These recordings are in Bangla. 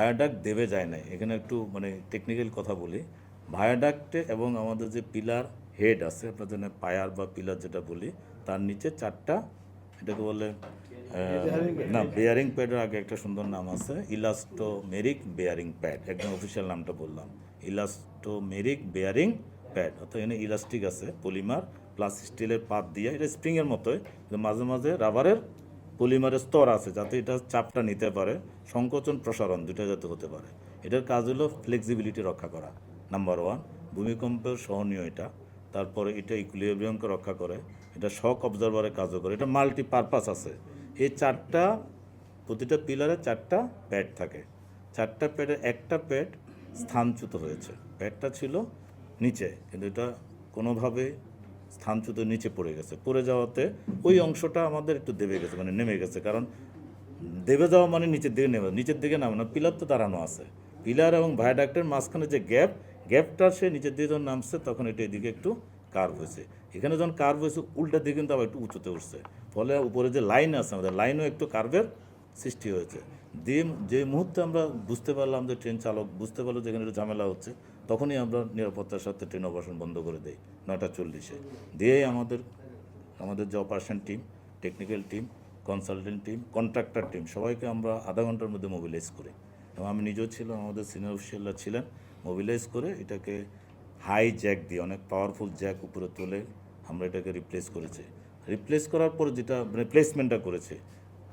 ভায়াডাক্ট দেবে যায় না এখানে একটু মানে টেকনিক্যাল কথা বলি। ভায়াডাক্টে এবং আমাদের যে পিলার হেড আছে, আপনার জন্য পায়ার বা পিলার যেটা বলি, তার নিচে চারটা এটাকে বলে না বেয়ারিং প্যাডের আগে একটা সুন্দর নাম আছে ইলাস্টোমেরিক বেয়ারিং প্যাড একদম অফিসিয়াল নামটা বললাম। ইলাস্টোমেরিক বেয়ারিং প্যাড অর্থাৎ এখানে ইলাস্টিক আছে পলিমার প্লাস স্টিলের পাত দিয়ে। এটা স্প্রিংয়ের মতোই মাঝে মাঝে রাবারের পলিমারের স্তর আছে যাতে এটা চাপটা নিতে পারে, সংকোচন প্রসারণ দুটা যাতে হতে পারে। এটার কাজ হলো ফ্লেক্সিবিলিটি রক্ষা করা নাম্বার ওয়ান ভূমিকম্পের সহনীয় এটা। তারপরে এটা ইকুলিব্রিয়ামকে রক্ষা করে, এটা শক অবজারভারের কাজও করে। এটা মাল্টি পারপাস আছে। এই চারটা, প্রতিটা পিলারে চারটা প্যাড থাকে। চারটা প্যাডের একটা প্যাড স্থানচ্যুত হয়েছে। প্যাডটা ছিল নিচে। কিন্তু এটা কোনোভাবে স্থানচ্যুত নিচে পড়ে গেছে। পড়ে যাওয়াতে ওই অংশটা আমাদের একটু দেবে গেছে মানে নেমে গেছে। কারণ দেবে যাওয়া মানে নিচের দিকে নেমে, নিচের দিকে নামে না, পিলার তো দাঁড়ানো আছে। পিলার এবং ভায়াডাক্টের মাঝখানে যে গ্যাপ, গ্যাপটা সে নিচের দিকে যখন নামছে, তখন এটা এদিকে একটু কার্ভ হয়েছে। এখানে যখন কার্ভ হয়েছে, উল্টা দিকে কিন্তু আবার একটু উঁচুতে উঠছে। ফলে উপরে যে লাইন আছে আমাদের লাইনও একটু কার্ভের সৃষ্টি হয়েছে। দিয়ে যে মুহূর্তে আমরা বুঝতে পারলাম যে ট্রেন চালক, বুঝতে পারল যে এখানে একটু ঝামেলা হচ্ছে তখনই আমরা নিরাপত্তার সাথে ট্রেন অপারেশন বন্ধ করে দেই, নয়টা চল্লিশে। দিয়েই আমাদের আমাদের যে operation team technical team consultant team contractor team সবাইকে আমরা আধা ঘণ্টার মধ্যে মোবিলাইজ করি। এবং আমি নিজেও ছিলাম, আমাদের সিনিয়র অফিসিয়ালরা ছিলেন মোবিলাইজ করে এটাকে হাই জ্যাক দিয়ে, অনেক পাওয়ারফুল জ্যাক উপরে তুলে আমরা এটাকে রিপ্লেস করেছি। রিপ্লেস করার পর যেটা রিপ্লেসমেন্টটা করেছে,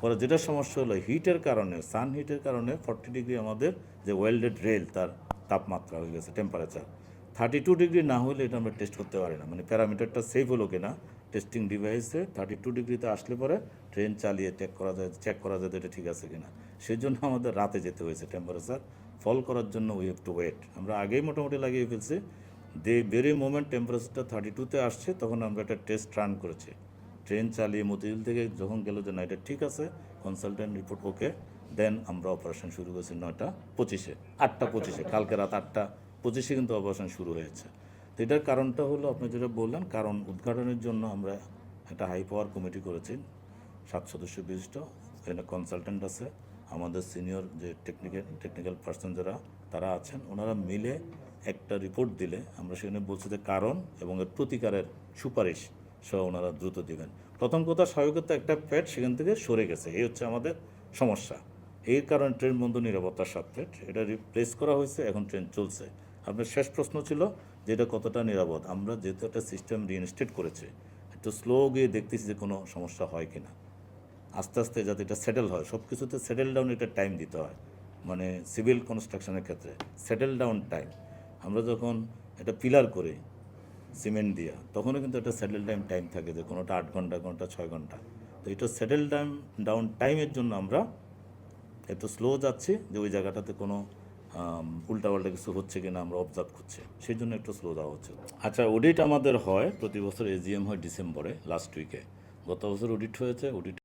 পরে যেটা সমস্যা হলো হিটের কারণে সান হিটের কারণে ফর্টি ডিগ্রি আমাদের যে ওয়েল্ডেড রেল তার তাপমাত্রা হয়ে গেছে টেম্পারেচার থার্টি টু ডিগ্রি না হলে এটা আমরা টেস্ট করতে পারি না। মানে প্যারামিটারটা সেফ হলো কিনা টেস্টিং ডিভাইসে থার্টি টু ডিগ্রিতে আসলে পরে ট্রেন চালিয়ে চেক করা যায় চেক করা যায় এটা ঠিক আছে কিনা। সেই জন্য আমাদের রাতে যেতে হয়েছে টেম্পারেচার ফল করার জন্য উই হ্যাভ টু ওয়েট আমরা আগেই মোটামুটি লাগিয়ে ফেলছি। দে ভেরি মোমেন্ট টেম্পারেচারটা থার্টি টুতে আসছে, তখন আমরা একটা টেস্ট রান করেছি। ট্রেন চালিয়ে মতিঝিল থেকে যখন গেল যে না এটা ঠিক আছে কনসালটেন্ট রিপোর্ট ওকে দেন আমরা অপারেশন শুরু করেছি নয়টা পঁচিশে আটটা পঁচিশে কালকে রাত আটটা পঁচিশে কিন্তু অপারেশন শুরু হয়েছে। তো এটার কারণটা হলো আপনি যেটা বললেন কারণ উদ্ঘাটনের জন্য আমরা একটা হাই পাওয়ার কমিটি করেছি সাত সদস্য বিশিষ্ট এখানে কনসালটেন্ট আছে আমাদের সিনিয়র যে টেকনিক্যাল টেকনিক্যাল পার্সন যারা তারা আছেন ওনারা মিলে একটা রিপোর্ট দিলে আমরা সেখানে বলছি যে কারণ এবং এর প্রতিকারের সুপারিশ সহ ওনারা দ্রুত দিবেন। প্রথম কথা, স্বাভাবিকতা একটা প্যাড সেখান থেকে সরে গেছে। এই হচ্ছে আমাদের সমস্যা। এর কারণে ট্রেন বন্ধ নিরাপত্তার সাথে এটা রিপ্লেস করা হয়েছে, এখন ট্রেন চলছে। আপনার শেষ প্রশ্ন ছিল যে এটা কতটা নিরাপদ? আমরা যেহেতু একটা সিস্টেম রিইনস্টেট করেছে, একটু স্লো গিয়ে দেখতেছি যে কোনো সমস্যা হয় কি না আস্তে আস্তে যাতে এটা সেটেল হয়। সব কিছুতে সেটেল ডাউন এটা টাইম দিতে হয়। মানে সিভিল কনস্ট্রাকশনের ক্ষেত্রে। সেটেল ডাউন টাইম আমরা যখন এটা পিলার করি সিমেন্ট দিয়া, তখনও কিন্তু একটা সেটেল টাইম টাইম থাকে যে কোনোটা আট ঘণ্টা, কোনোটা ছয় ঘণ্টা। তো এটা সেটেল টাইম ডাউন টাইমের জন্য আমরা এত স্লো যাচ্ছি যে ওই জায়গাটাতে কোনো উল্টাপাল্টা কিছু হচ্ছে কিনা আমরা অবজার্ভ করছি। সেই জন্য একটু স্লো দেওয়া হচ্ছে। আচ্ছা অডিট আমাদের হয়, প্রতি বছর এজিএম হয় ডিসেম্বরে লাস্ট উইকে গত বছর অডিট হয়েছে অডিট